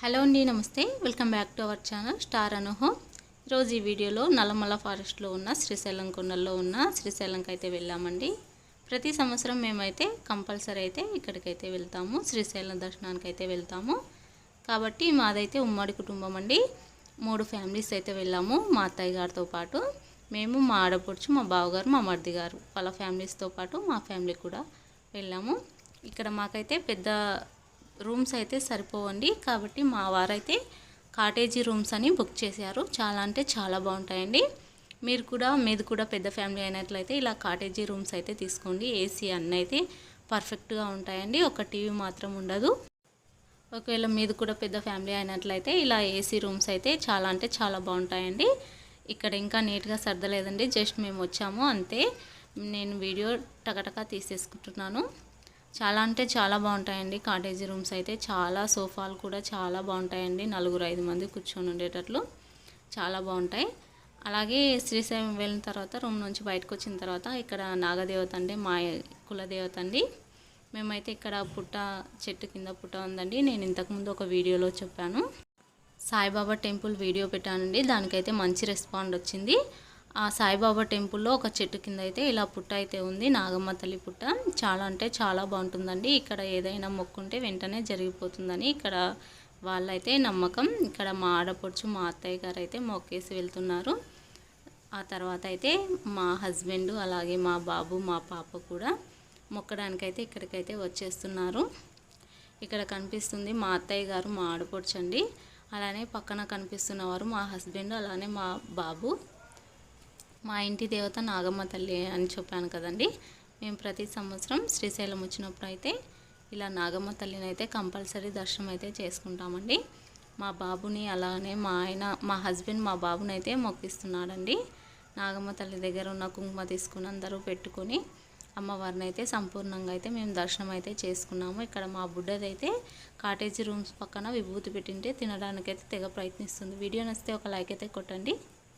Hello అండి నమస్తే. Welcome back to our channel star అనుహో. ఈరోజు ఈ వీడియోలో నల్లమల్ల ఫారెస్ట్లో ఉన్న శ్రీశైలం కొండల్లో ఉన్న శ్రీశైలంకి అయితే వెళ్ళామండి. ప్రతి సంవత్సరం మేమైతే కంపల్సరీ అయితే ఇక్కడికైతే వెళ్తాము శ్రీశైలం దర్శనానికి అయితే వెళ్తాము. కాబట్టి మాదైతే ఉమ్మడి కుటుంబం అండి. మూడు ఫ్యామిలీస్ అయితే వెళ్ళాము మా అత్తయ్య గారితో పాటు. మేము మా ఆడపడుచు మా బావగారు మా మర్ది గారు వాళ్ళ ఫ్యామిలీస్తో పాటు మా ఫ్యామిలీ కూడా వెళ్ళాము. ఇక్కడ మాకైతే పెద్ద రూమ్స్ అయితే సరిపోవండి. కాబట్టి మా వారైతే కాటేజీ రూమ్స్ అని బుక్ చేశారు. చాలా అంటే చాలా బాగుంటాయండి. మీరు కూడా మీది కూడా పెద్ద ఫ్యామిలీ అయినట్లయితే ఇలా కాటేజీ రూమ్స్ అయితే తీసుకోండి. ఏసీ అన్నీ అయితే పర్ఫెక్ట్గా ఉంటాయండి. ఒక టీవీ మాత్రం ఉండదు. ఒకవేళ మీది కూడా పెద్ద ఫ్యామిలీ అయినట్లయితే ఇలా ఏసీ రూమ్స్ అయితే చాలా అంటే చాలా బాగుంటాయండి. ఇక్కడ ఇంకా నీట్గా సర్దలేదండి. జస్ట్ మేము వచ్చాము. అంతే. నేను వీడియో టకటకా తీసేసుకుంటున్నాను. చాలా అంటే చాలా బాగుంటాయండి. కాటేజీ రూమ్స్ అయితే చాలా సోఫాలు కూడా చాలా బాగుంటాయండి. నలుగురు ఐదు మంది కూర్చొని ఉండేటట్లు చాలా బాగుంటాయి. అలాగే శ్రీశైలం వెళ్ళిన తర్వాత రూమ్ నుంచి బయటకు వచ్చిన తర్వాత ఇక్కడ నాగదేవత అండి మా కులదేవత అండి. మేమైతే ఇక్కడ పుట్ట చెట్టు కింద పుట్ట ఉందండి. నేను ఇంతకుముందు ఒక వీడియోలో చెప్పాను. సాయిబాబా టెంపుల్ వీడియో పెట్టానండి. దానికైతే మంచి రెస్పాండ్ వచ్చింది. ఆ సాయిబాబా టెంపుల్లో ఒక చెట్టు కింద అయితే ఇలా పుట్ట అయితే ఉంది. నాగమ్మ తల్లి పుట్ట. చాలా అంటే చాలా బాగుంటుందండి. ఇక్కడ ఏదైనా మొక్కుంటే వెంటనే జరిగిపోతుందని ఇక్కడ వాళ్ళైతే నమ్మకం. ఇక్కడ మా ఆడపడుచు మా అత్తయ్య గారు అయితే మొక్కేసి వెళ్తున్నారు. ఆ తర్వాత అయితే మా హస్బెండ్ అలాగే మా బాబు మా పాప కూడా మొక్కడానికైతే ఇక్కడికైతే వచ్చేస్తున్నారు. ఇక్కడ కనిపిస్తుంది మా అత్తయ్య గారు మా ఆడపడుచండి. అలానే పక్కన కనిపిస్తున్నవారు మా హస్బెండ్ అలానే మా బాబు. మా ఇంటి దేవత నాగమ్మ తల్లి అని చెప్పాను కదండి. మేము ప్రతి సంవత్సరం శ్రీశైలం వచ్చినప్పుడు అయితే ఇలా నాగమ్మ తల్లిని అయితే కంపల్సరీ దర్శనం అయితే చేసుకుంటామండి. మా బాబుని అలానే మా ఆయన మా హస్బెండ్ మా బాబుని అయితే మొక్కిస్తున్నాడండి. నాగమ్మ తల్లి దగ్గర ఉన్న కుంకుమ తీసుకుని అందరూ పెట్టుకొని అమ్మవారిని అయితే సంపూర్ణంగా అయితే మేము దర్శనం అయితే చేసుకున్నాము. ఇక్కడ మా బుడ్డదైతే కాటేజీ రూమ్స్ పక్కన విభూతి పెట్టింటే తినడానికైతే తెగ ప్రయత్నిస్తుంది. వీడియో నచ్చితే ఒక లైక్ అయితే కొట్టండి.